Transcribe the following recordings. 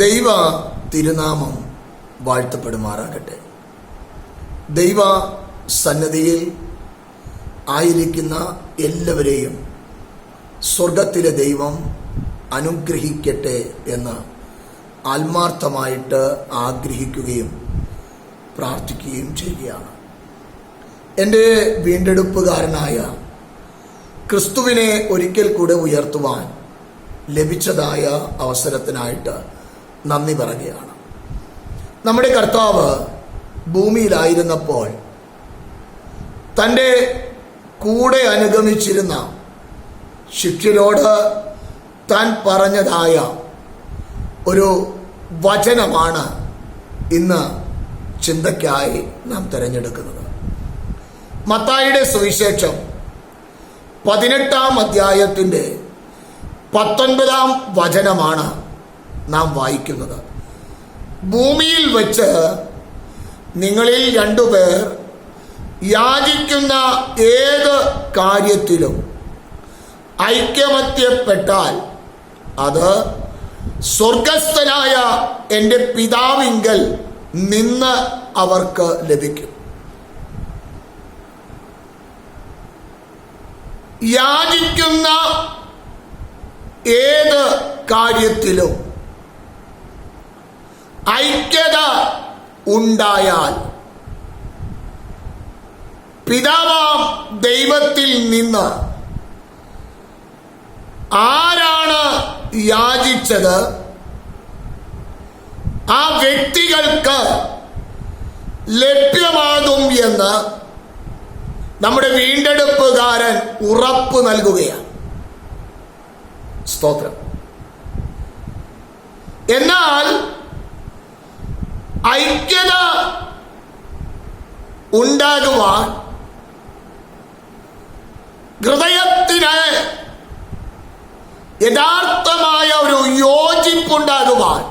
ദൈവ തിരുനാമം വാഴ്ത്തപ്പെടുമാറാകട്ടെ. ദൈവ സന്നദ്ധിയിൽ ആയിരിക്കുന്ന എല്ലാവരെയും സ്വർഗത്തിലെ ദൈവം അനുഗ്രഹിക്കട്ടെ എന്ന് ആത്മാർത്ഥമായിട്ട് ആഗ്രഹിക്കുകയും പ്രാർത്ഥിക്കുകയും ചെയ്യുകയാണ്. എന്റെ വീണ്ടെടുപ്പുകാരനായ ക്രിസ്തുവിനെ ഒരിക്കൽ കൂടെ ഉയർത്തുവാൻ ലഭിച്ചതായ അവസരത്തിനായിട്ട് നന്ദി പറയുകയാണ്. നമ്മുടെ കർത്താവ് ഭൂമിയിലായിരുന്നപ്പോൾ തന്റെ കൂടെ അനുഗമിച്ചിരുന്ന ശിഷ്യരോട് താൻ പറഞ്ഞതായ ഒരു വചനമാണ് ഇന്ന് ചിന്തയ്ക്കായി നാം തിരഞ്ഞെടുക്കുന്നത്. മത്തായിയുടെ സുവിശേഷം പതിനെട്ടാം അധ്യായത്തിന്റെ പത്തൊൻപതാം വചനമാണ് നാം വായിക്കുന്നത്. ഭൂമിയിൽ വച്ച് നിങ്ങളിൽ രണ്ടുപേർ യാചിക്കുന്ന ഏത് കാര്യത്തിലും ഐക്യമത്യപ്പെട്ടാൽ അത് സ്വർഗസ്ഥനായ എന്റെ പിതാവിങ്കൽ നിന്ന് അവർക്ക് ലഭിക്കും. യാചിക്കുന്ന ഏത് കാര്യത്തിലും ഐക്യത ഉണ്ടായാൽ പിതാവാം ദൈവത്തിൽ നിന്ന് ആരാണ് യാചിച്ചത്? ആ വ്യക്തികൾക്ക് ലഭ്യമാകും എന്ന് നമ്മുടെ വീണ്ടെടുപ്പുകാരൻ ഉറപ്പ് നൽകുകയാണ്. സ്തോത്രം. എന്നാൽ ഐക്യത ഉണ്ടാകുവാൻ ഹൃദയത്തിന് യഥാർത്ഥമായ ഒരു യോജിപ്പുണ്ടാകുവാൻ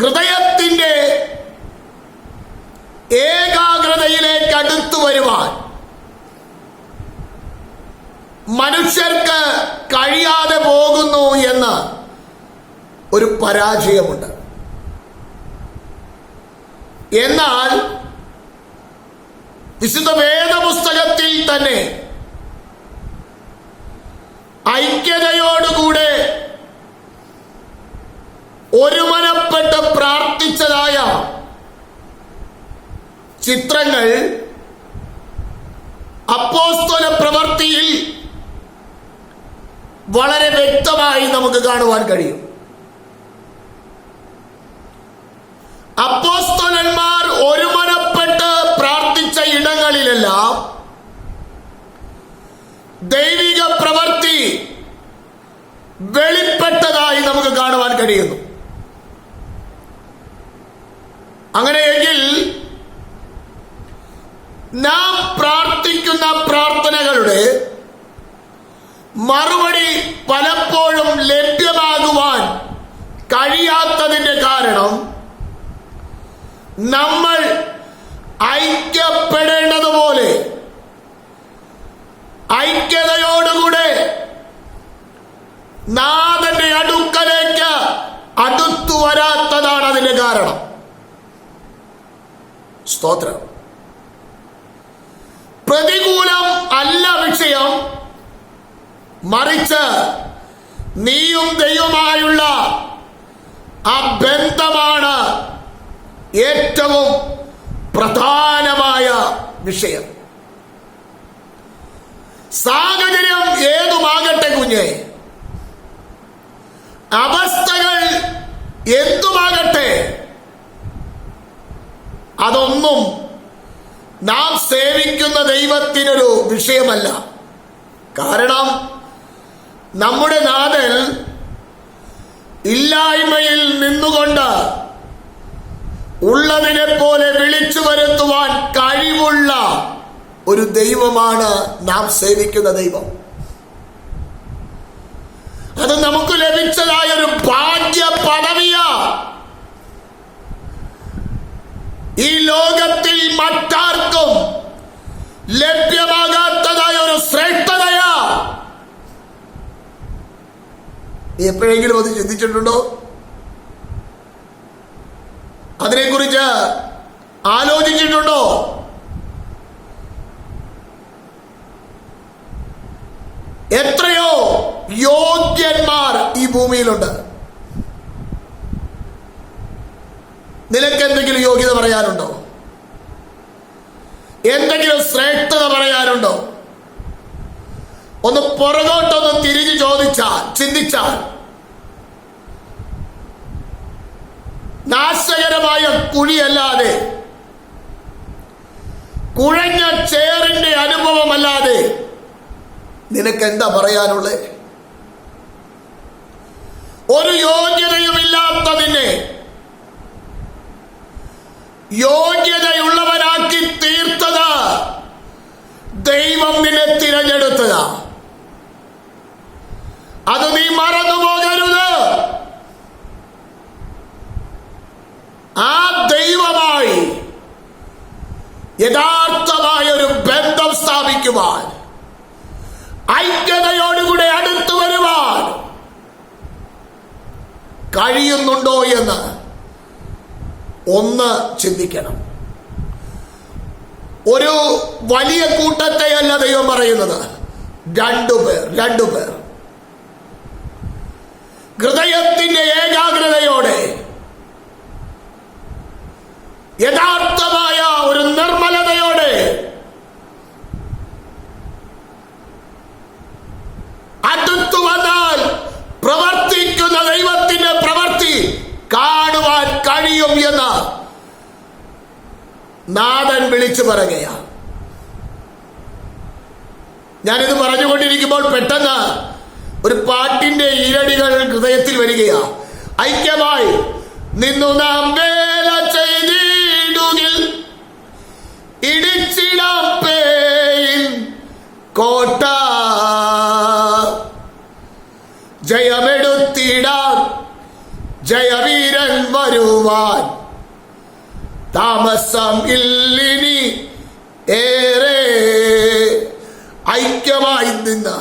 ഹൃദയത്തിന്റെ ഏകാഗ്രതയിലേക്ക് അടുത്തു വരുവാൻ മനുഷ്യർക്ക് കഴിയാതെ പോകുന്നു എന്ന് ഒരു പരാജയമുണ്ട്. എന്നാൽ വിശുദ്ധ വേദപുസ്തകത്തിൽ തന്നെ ഐക്യതയോടുകൂടെ ഒരുമനപ്പെട്ട് പ്രാർത്ഥിച്ചതായ ചിത്രങ്ങൾ അപ്പോസ്തല പ്രവൃത്തിയിൽ വളരെ വ്യക്തമായി നമുക്ക് കാണുവാൻ കഴിയും. അപ്പോസ്തലന്മാർ ഒരുമനപ്പെട്ട് പ്രാർത്ഥിച്ച ഇടങ്ങളിലെല്ലാം ദൈവിക പ്രവൃത്തി വെളിപ്പെട്ടതായി നമുക്ക് കാണുവാൻ കഴിയുന്നു. അങ്ങനെയെങ്കിൽ നാം പ്രാർത്ഥിക്കുന്ന പ്രാർത്ഥനകളുടെ മറുപടി പലപ്പോഴും ലഭ്യമാകുവാൻ കഴിയാത്തതിന്റെ കാരണം നമ്മൾ ഐക്യപ്പെടേണ്ടതുപോലെ ഐക്യതയോടുകൂടെ നാഥന്റെ അടുക്കലേക്ക് അടുത്തു വരാത്തതാണ് അതിന്റെ കാരണം. സ്തോത്രം. പ്രതികൂലം അല്ല വിഷയം. മറിച്ച് നീയും ദൈവമായുള്ള ആ ബന്ധമാണ് ഏറ്റവും പ്രധാനമായ വിഷയം. സാഹചര്യം ഏതുമാകട്ടെ കുഞ്ഞെ? അവസ്ഥകൾ എന്തുമാകട്ടെ? അതൊന്നും നാം സേവിക്കുന്ന ദൈവത്തിനൊരു വിഷയമല്ല. കാരണം നമ്മുടെ നാഥൻ ഇല്ലായ്മയിൽ നിന്നുകൊണ്ട് ഉള്ളതിനെ പോലെ വിളിച്ചു വരുത്തുവാൻ കഴിവുള്ള ഒരു ദൈവമാണ് നാം സേവിക്കുന്ന ദൈവം. അത് നമുക്ക് ലഭിച്ചതായ ഒരു ഭാഗ്യ പദവിയ ഈ ലോകത്തിൽ മറ്റാർക്കും ലഭ്യമാകാത്തതായ ഒരു ശ്രേഷ്ഠതയാ. എപ്പോഴെങ്കിലും അത് ചിന്തിച്ചിട്ടുണ്ടോ? അതിനെക്കുറിച്ച് ആലോചിച്ചിട്ടുണ്ടോ? എത്രയോ യോഗ്യന്മാർ ഈ ഭൂമിയിലുണ്ട്. നിനക്ക് എന്തെങ്കിലും യോഗ്യത പറയാനുണ്ടോ? എന്തെങ്കിലും ശ്രേഷ്ഠത പറയാനുണ്ടോ? ഒന്ന് പുറകോട്ടൊന്ന് തിരിഞ്ഞു ചോദിച്ചാൽ ചിന്തിച്ചാൽ നാശകരമായ കുഴിയല്ലാതെ കുഴഞ്ഞ ചേറിന്റെ അനുഭവമല്ലാതെ നിനക്ക് എന്താ പറയാനുള്ളത് ഒരു യോഗ്യതയുമില്ലാത്തതിനെ യോഗ്യതയുള്ളവനാക്കി തീർത്തത് ദൈവം നിന്നെ തിരഞ്ഞെടുത്തതാ. അത് നീ മറന്നു ആ ദൈവമായി യഥാർത്ഥമായ ഒരു ബന്ധം സ്ഥാപിക്കുവാൻ ഐക്യതയോടുകൂടെ അടുത്തു വരുവാൻ കഴിയുന്നുണ്ടോ എന്ന് ഒന്ന് ചിന്തിക്കണം. ഒരു വലിയ കൂട്ടത്തെയല്ല ദൈവം പറയുന്നത്. രണ്ടുപേർ രണ്ടുപേർ ഹൃദയത്തിന്റെ ഏകാഗ്രതയോടെ യഥാർത്ഥമായ ഒരു നിർമ്മലതയോടെ അടുത്തു വന്നാൽ പ്രവർത്തിക്കുന്ന ദൈവത്തിന്റെ പ്രവൃത്തി കാണുവാൻ കഴിയും എന്ന് നാഥൻ വിളിച്ചു പറയുകയാണ്. ഞാനിത് പറഞ്ഞുകൊണ്ടിരിക്കുമ്പോൾ പെട്ടെന്ന് ഒരു പാട്ടിന്റെ ഇരടികൾ ഹൃദയത്തിൽ വരികയാ ഐക്യമായി നിന്നു നാം വേല ഇടിച്ചിടാം പേയിൻ കോട്ട. ജയമെടുത്തിടാൻ ജയവീരൻ വരുവാൻ താമസം ഇല്ലിനി ഏറെ ഐക്യമായി നിന്ന്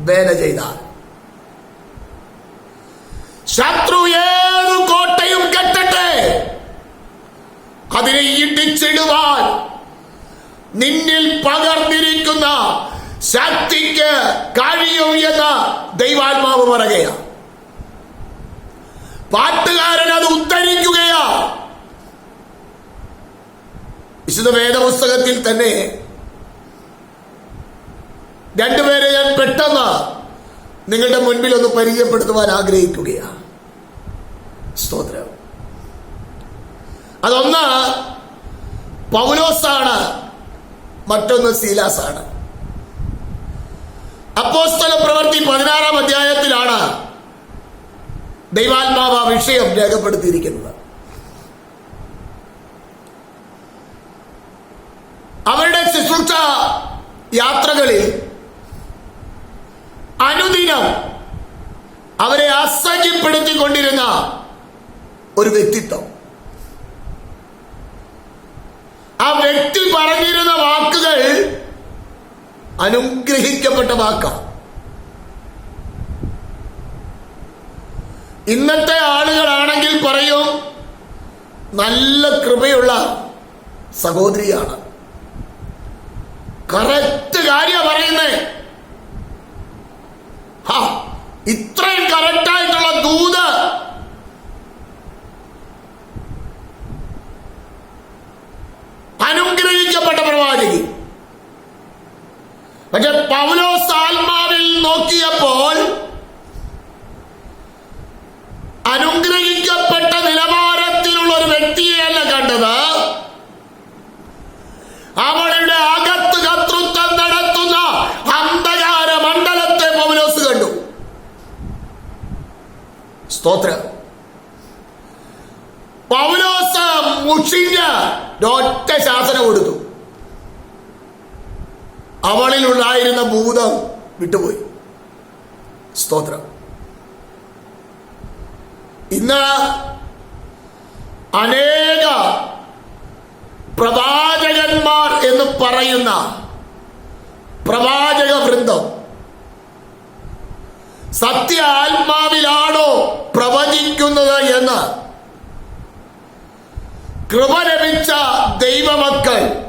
വേല ചെയ്താൽ. ശത്രു ഏതു കോട്ടയും കെട്ടട്ടെ? അതിനെ ഇടിച്ചിടുവാൻ നിന്നിൽ പകർന്നിരിക്കുന്ന ശക്തിക്ക് കഴിയും എന്ന് ദൈവാത്മാവ് പറയുകയാണ്. പാട്ടുകാരൻ അത് ഉദ്ധരിക്കുകയാ. വിശുദ്ധ വേദപുസ്തകത്തിൽ തന്നെ രണ്ടുപേരെ ഞാൻ പെട്ടെന്ന് നിങ്ങളുടെ മുൻപിൽ ഒന്ന് പരിചയപ്പെടുത്തുവാൻ ആഗ്രഹിക്കുകയാണ് സ്തോത്രം അതൊന്ന് പൗലോസാണ് മറ്റൊന്ന് സീലാസാണ്. അപ്പോസ്തല പ്രവൃത്തി പതിനാറാം അധ്യായത്തിലാണ് ദൈവാത്മാവ് വിഷയം രേഖപ്പെടുത്തിയിരിക്കുന്നത്. അവരുടെ ശുശ്രൂഷ യാത്രകളിൽ അനുദിനം അവരെ അസഹ്യപ്പെടുത്തിക്കൊണ്ടിരുന്ന ഒരു വ്യക്തിത്വം. ആ വ്യക്തി പറഞ്ഞിരുന്ന വാക്കുകൾ അനുഗ്രഹിക്കപ്പെട്ട വാക്കാണ് ഇന്നത്തെ ആളുകളാണെങ്കിൽ പറയും നല്ല കൃപയുള്ള സഹോദരിയാണ്. കറക്റ്റ് കാര്യ പറയുന്നേ. ഇത്രയും കറക്റ്റായിട്ടുള്ള ദൂത് അനുഗ്രഹിക്കപ്പെട്ട പ്രവാചകി പക്ഷെ പൗലോസ് ആത്മാവിൽ നോക്കിയപ്പോൾ അനുഗ്രഹിക്കപ്പെട്ട നിലവാരത്തിലുള്ള ഒരു വ്യക്തിയെയല്ല കണ്ടത്. അവളുടെ അകത്ത് കർത്തൃത്വം നടത്തുന്ന അന്ധകാര മണ്ഡലത്തെ പൗലോസ് കണ്ടു. സ്തോത്ര. പൗലോസ് മുഷിഞ്ഞ് ഒറ്റ ശാസനം കൊടുത്തു. അവളിലുണ്ടായിരുന്ന ഭൂതം വിട്ടുപോയി. സ്തോത്രം. ഇന്ന് അനേക പ്രവാചകന്മാർ എന്ന് പറയുന്ന പ്രവാചക വൃന്ദം സത്യ ആത്മാവിലാണോ പ്രവചിക്കുന്നത് എന്ന് കൃപ ലഭിച്ച ദൈവമക്കൾ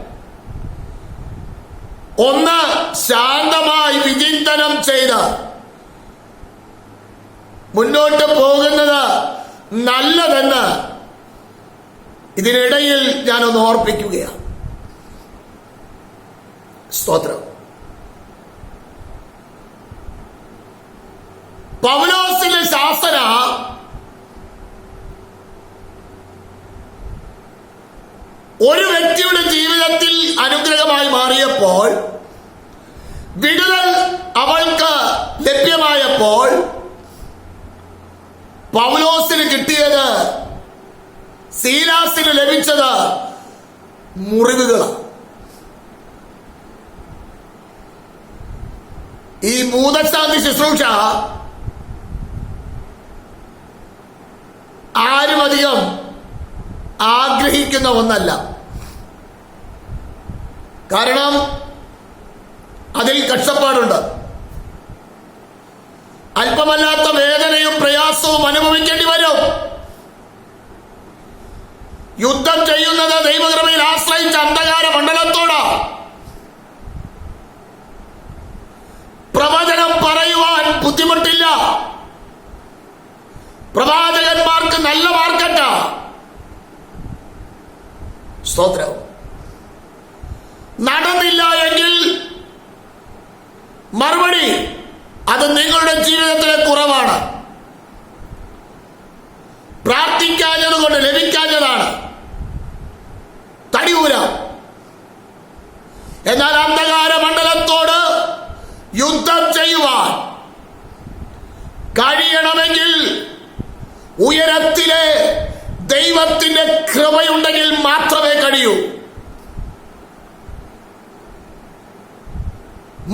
ഒന്ന് ശാന്തമായി വിചിന്തനം ചെയ്ത്. മുന്നോട്ട് പോകുന്നത് നല്ലതെന്ന് ഇതിനിടയിൽ ഞാനൊന്ന് ഓർപ്പിക്കുകയാണ്. സ്തോത്രം. പൗലോസിന്റെ ശാസന ഒരു വ്യക്തിയുടെ ജീവിതത്തിൽ അനുഗ്രഹമായി മാറിയപ്പോൾ വിടുതൽ അവൾക്ക് ലഭ്യമായപ്പോൾ പൗലോസിന് കിട്ടിയത് സീലാസിന് ലഭിച്ചത് മുറിവുകളാണ്. ഈ മൂതശാന്തി ശുശ്രൂഷ ആരും അധികം ആഗ്രഹിക്കുന്ന ഒന്നല്ല. കാരണം അതിൽ കഷ്ടപ്പാടുണ്ട്. അല്പമല്ലാത്ത വേദനയും പ്രയാസവും അനുഭവിക്കേണ്ടി വരും. യുദ്ധം ചെയ്യുന്നത് ദൈവകൃപയിൽ ആശ്രയിച്ച അന്ധകാര മണ്ഡലത്തോടാ. പ്രവചനം പറയുവാൻ ബുദ്ധിമുട്ടില്ല. പ്രവാചകന്മാർക്ക് നല്ല മാർക്കറ്റ. സ്തോത്രം. നടന്നില്ല എങ്കിൽ മറുപടി അത് നിങ്ങളുടെ ജീവിതത്തിലെ കുറവാണ്. പ്രാർത്ഥിക്കാഞ്ഞത് കൊണ്ട് ലഭിക്കാഞ്ഞതാണ്. തടിയൂര. എന്നാൽ അന്ധകാര മണ്ഡലത്തോട് യുദ്ധം ചെയ്യുവാൻ കഴിയണമെങ്കിൽ ഉയരത്തിലെ ദൈവത്തിന്റെ കൃപയുണ്ടെങ്കിൽ മാത്രമേ കഴിയൂ.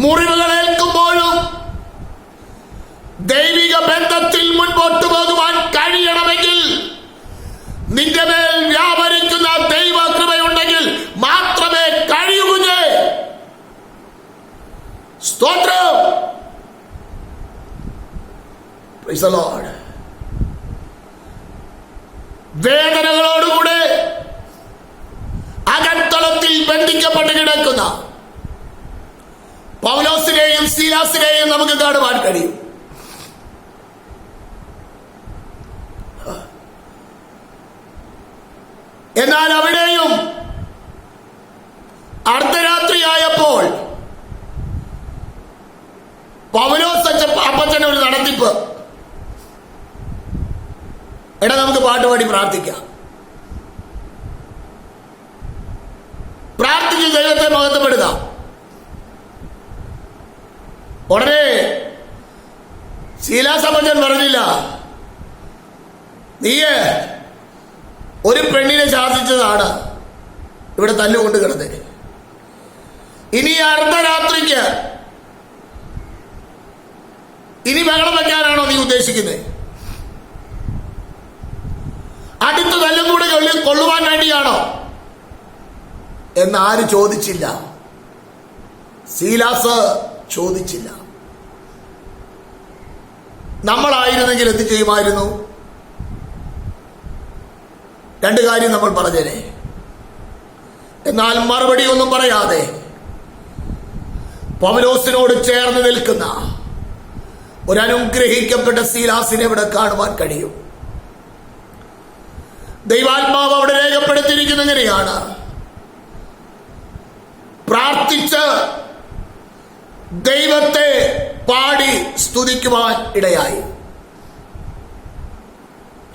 മുറിവുകളേൽക്കുമ്പോഴും ദൈവിക ബന്ധത്തിൽ മുൻപോട്ട് പോകുവാൻ കഴിയണമെങ്കിൽ നിന്റെ മേൽ വ്യാപരിക്കുന്ന ദൈവ കൃപയുണ്ടെങ്കിൽ മാത്രമേ കഴിയൂ സ്തോത്രം. വേദനകളോടുകൂടെ അകത്തളത്തിൽ ബന്ധിക്കപ്പെട്ട് കിടക്കുന്ന പൗലോസിനെയും സീലാസിനെയും നമുക്ക് കാണുവാൻ കഴിയും. എന്നാൽ അവിടെയും അർദ്ധരാത്രിയായപ്പോൾ പൗലോസ് അച്ഛൻ അപ്പച്ചനെ ഒരു നടത്തിപ്പ് എടാ നമുക്ക് പാട്ടുപാടി പ്രാർത്ഥിക്കാം. പ്രാർത്ഥിച്ച് ദൈവത്തെ മഹത്വപ്പെടുക ഉടനെ ശീലാസമ്പജൻ പറഞ്ഞില്ല. നീയേ ഒരു പെണ്ണിനെ ശാസിച്ചതാണ് ഇവിടെ തല്ലുകൊണ്ട് കിടന്നത്. ഇനി അർദ്ധരാത്രിക്ക് ഇനി ബഹളം വയ്ക്കാനാണോ നീ ഉദ്ദേശിക്കുന്നത്? അടുത്ത തല്ലും കൂടെ കൊള്ളി കൊള്ളുവാൻ വേണ്ടിയാണോ? എന്ന് ആര് ചോദിച്ചില്ല. സീലാസ് ചോദിച്ചില്ല. നമ്മളായിരുന്നെങ്കിൽ എന്ത് ചെയ്യുമായിരുന്നു? രണ്ട് കാര്യം നമ്മൾ പറഞ്ഞേനെ. എന്നാൽ മറുപടി ഒന്നും പറയാതെ പവലോസിനോട് ചേർന്ന് നിൽക്കുന്ന ഒരനുഗ്രഹിക്കപ്പെട്ട സീലാസിനെ ഇവിടെ കാണുവാൻ കഴിയും. ദൈവാത്മാവ് അവിടെ രേഖപ്പെടുത്തിയിരിക്കുന്ന എങ്ങനെയാണ്? പ്രാർത്ഥിച്ച് ദൈവത്തെ പാടി സ്തുതിക്കുവാൻ ഇടയായി.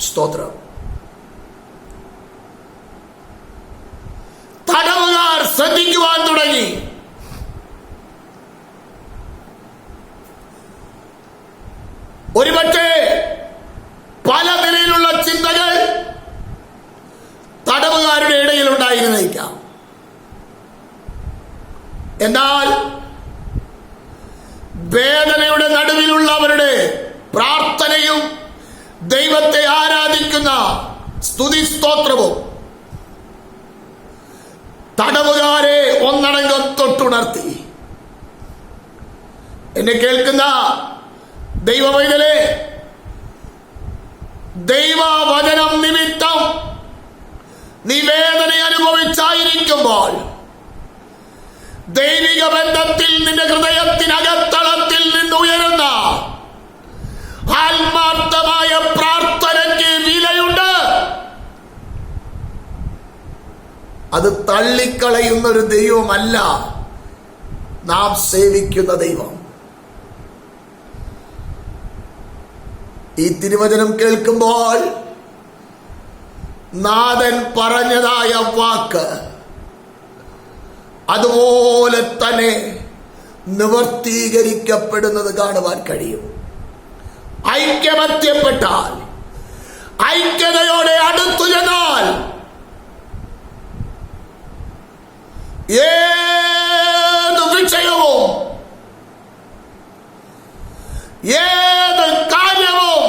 സ്തോത്രം. തടവുകാർ ശ്രദ്ധിക്കുവാൻ തുടങ്ങി. ഒരുപക്ഷെ പല നിലയിലുള്ള ചിന്തകൾ ഉണ്ടായിരുന്നേക്കാം എന്നാൽ വേദനയുടെ നടുവിലുള്ളവരുടെ പ്രാർത്ഥനയും ദൈവത്തെ ആരാധിക്കുന്ന സ്തുതി സ്തോത്രവും തടവുകാരെ ഒന്നടങ്കം തൊട്ടുണർത്തി. എന്നെ കേൾക്കുന്ന ദൈവവൈതലേ ദൈവവചനം നിമിത്തം നീ വേദന അനുഭവിച്ചായിരിക്കുമ്പോൾ ദൈവിക ബന്ധത്തിൽ നിന്റെ ഹൃദയത്തിനകത്തളത്തിൽ നിന്നുയരുന്ന ആത്മാർത്ഥമായ പ്രാർത്ഥനയ്ക്ക് വിലയുണ്ട് അത് തള്ളിക്കളയുന്ന ഒരു ദൈവമല്ല നാം സേവിക്കുന്ന ദൈവം. ഈ തിരുവചനം കേൾക്കുമ്പോൾ നാഥൻ പറഞ്ഞതായ വാക്ക് അതുപോലെ തന്നെ നിവർത്തീകരിക്കപ്പെടുന്നത് കാണുവാൻ കഴിയും. ഐക്യമത്യപ്പെട്ടാൽ ഐക്യതയോടെ അടുത്തു ചെന്നാൽ ഏത് വിഷയവും ഏത് കാര്യവും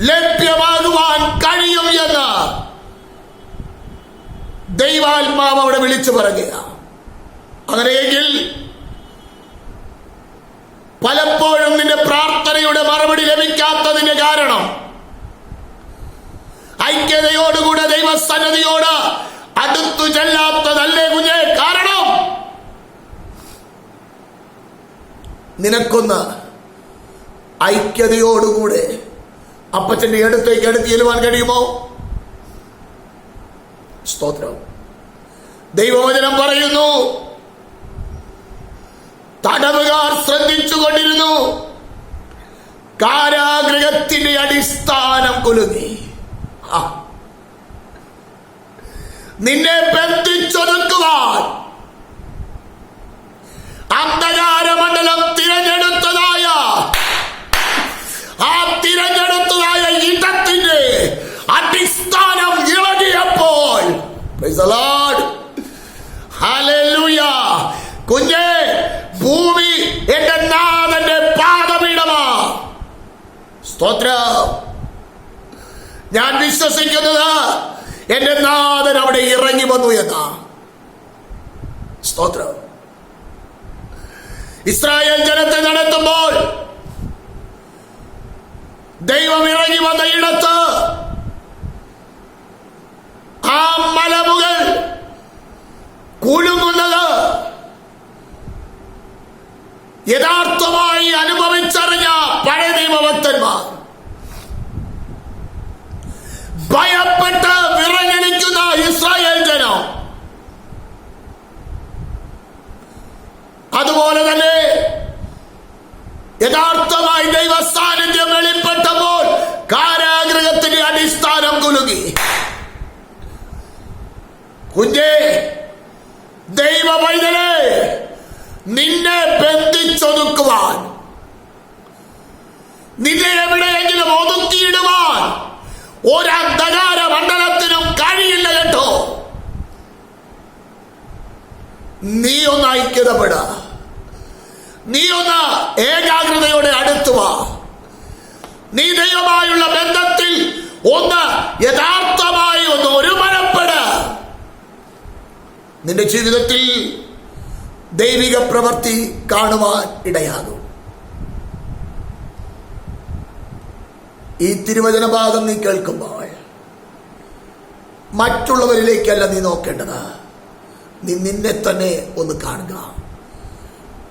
ലഭ്യമാകുവാൻ കഴിയും എന്ന് ദൈവാത്മാവ് അവിടെ വിളിച്ചു പറയുക അങ്ങനെയെങ്കിൽ പലപ്പോഴും നിന്റെ പ്രാർത്ഥനയുടെ മറുപടി ലഭിക്കാത്തതിന്റെ കാരണം ഐക്യതയോടുകൂടെ ദൈവസന്നതിയോട് അടുത്തു ചെല്ലാത്തതല്ലേ കുഞ്ഞെ? കാരണം നിനക്കൊന്ന് ഐക്യതയോടുകൂടെ അപ്പച്ചന്റെ അടുത്തേക്ക് എടുത്ത് ചെല്ലുവാൻ കഴിയുമോ? സ്തോത്രം. ദൈവവചനം പറയുന്നു തടവുകാർ ശ്രദ്ധിച്ചുകൊണ്ടിരുന്നു കാരാഗ്രഹത്തിന്റെ അടിസ്ഥാനം കുലുങ്ങി. നിന്നെ ബന്ധിച്ചൊതുക്കുവാൻ അന്ധകാരമണ്ഡലം തിരഞ്ഞെടുത്തതായ ആ തിരഞ്ഞെടുത്തതായ ഇടത്തിന്റെ അടിസ്ഥാനം ഇളകിയപ്പോൾ കുഞ്ഞെ ഭൂമി എന്റെ നാഥന്റെ പാദപീഠമാ. സ്തോത്ര. ഞാൻ വിശ്വസിക്കുന്നത് എന്റെ നാഥൻ അവിടെ ഇറങ്ങി വന്നു എന്നാ. സ്തോത്രം. ഇസ്രായേൽ ജനത്തെ നടത്തുമ്പോൾ ദൈവം ഇറങ്ങി വന്ന ഇടത്ത് ആ മലമുകൾ കുലുങ്ങുന്നത് യഥാർത്ഥമായി അനുഭവിച്ചറിഞ്ഞ പഴയ നിയമഭക്തന്മാർ ഭയപ്പെട്ട് വിറങ്ങണിക്കുന്ന ഇസ്രായേൽ ജനം. അതുപോലെ തന്നെ യഥാർത്ഥമായി ദൈവസാന്നിധ്യം വെളിപ്പെട്ടപ്പോൾ കാരാഗ്രഹത്തിന്റെ അടിസ്ഥാനം കുലുങ്ങി. കുഞ്ഞേ ദൈവ പൈതലെ നിന്നെ ബന്ധിച്ചൊതുക്കുവാൻ നിന്നെ എവിടെയെങ്കിലും ഒതുക്കിയിടുവാൻ ഒരന്ധകാര മണ്ഡലത്തിനും കഴിയില്ല കേട്ടോ. നീ ഒന്ന് ഐക്യതപ്പെട. നീ ഒന്ന് ഏകാഗ്രതയോടെ അടുത്തുവാ നീ ദൈവമായുള്ള ബന്ധത്തിൽ ഒന്ന് യഥാർത്ഥമായി ഒന്ന് ഒരുമനപ്പെട നിന്റെ ജീവിതത്തിൽ ദൈവിക പ്രവൃത്തി കാണുവാൻ ഇടയാകും. ഈ തിരുവചന ഭാഗം നീ കേൾക്കുമ്പോൾ മറ്റുള്ളവരിലേക്കല്ല നീ നോക്കേണ്ടത്. നീ നിന്നെ തന്നെ ഒന്ന് കാണുക.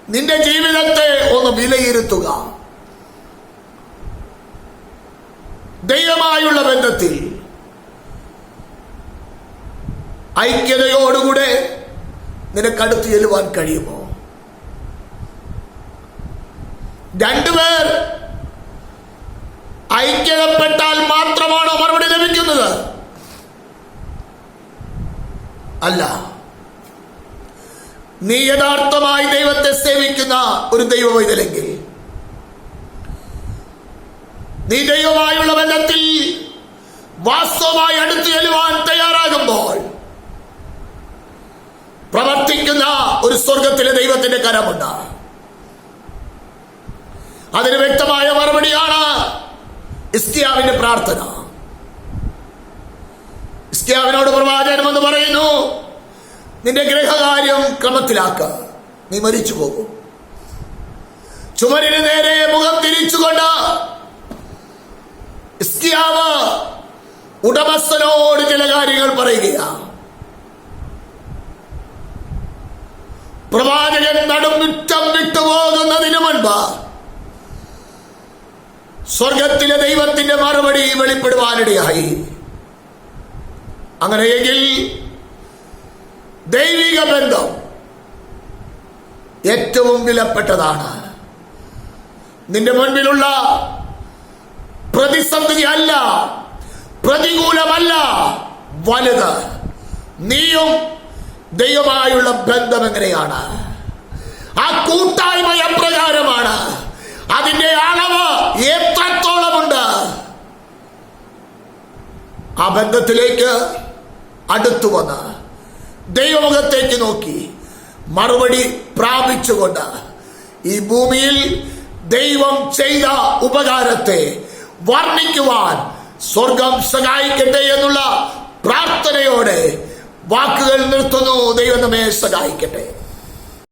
നിന്റെ ജീവിതത്തെ ഒന്ന് വിലയിരുത്തുക. ദൈവമായുള്ള ബന്ധത്തിൽ ഐക്യതയോടുകൂടെ നിനക്കടുത്ത് ചെല്ലുവാൻ കഴിയുമോ? രണ്ടുപേർ ഐക്യതപ്പെട്ടാൽ മാത്രമാണോ മറുപടി ലഭിക്കുന്നത്? അല്ല. നീ യഥാർത്ഥമായി ദൈവത്തെ സേവിക്കുന്ന ഒരു ദൈവവൈതലെങ്കിൽ നീ ദൈവമായുള്ള ബന്ധത്തിൽ വാസ്തവമായി അടുത്തു ചെല്ലുവാൻ തയ്യാറാകുമ്പോൾ പ്രവർത്തിക്കുന്ന ഒരു സ്വർഗത്തിലെ ദൈവത്തിന്റെ കരമുണ്ട്. അതിന് വ്യക്തമായ മറുപടിയാണ് ഇസ്കിയാവിന്റെ പ്രാർത്ഥന. ഇസ്കിയാവിനോട് പ്രവാചകൻ എന്ന് പറയുന്നു നിന്റെ ഗ്രഹകാര്യം ക്രമത്തിലാക്ക. നീ മരിച്ചു പോകും. ചുമരിന് നേരെ മുഖം തിരിച്ചുകൊണ്ട് ഇസ്കിയാവ് ഉടമസ്ഥനോട് ചില കാര്യങ്ങൾ പറയുകയാണ്. പ്രവാചകൻ നടുമുറ്റം വിട്ടുപോകുന്നതിന് മുൻപ് സ്വർഗത്തിലെ ദൈവത്തിന്റെ മറുപടി വെളിപ്പെടുവാനിടയായി. അങ്ങനെയെങ്കിൽ ദൈവിക ബന്ധം ഏറ്റവും വിലപ്പെട്ടതാണ്. നിന്റെ മുൻപിലുള്ള പ്രതിസന്ധി അല്ല പ്രതികൂലമല്ല വലുത്. നീയും ദൈവമായുള്ള ബന്ധം എങ്ങനെയാണ്? ആ കൂട്ടായ്മ എപ്രകാരമാണ്? അതിന്റെ അളവ് എത്രത്തോളമുണ്ട്? ആ ബന്ധത്തിലേക്ക് അടുത്തു വന്ന് ദൈവമുഖത്തേക്ക് നോക്കി. മറുപടി പ്രാപിച്ചുകൊണ്ട് ഈ ഭൂമിയിൽ ദൈവം ചെയ്ത ഉപകാരത്തെ വർണിക്കുവാൻ സ്വർഗം സഹായിക്കട്ടെ എന്നുള്ള പ്രാർത്ഥനയോടെ വാക്കുകൾ നിർത്തുന്നു. ദൈവം നമ്മെ സഹായിക്കട്ടെ.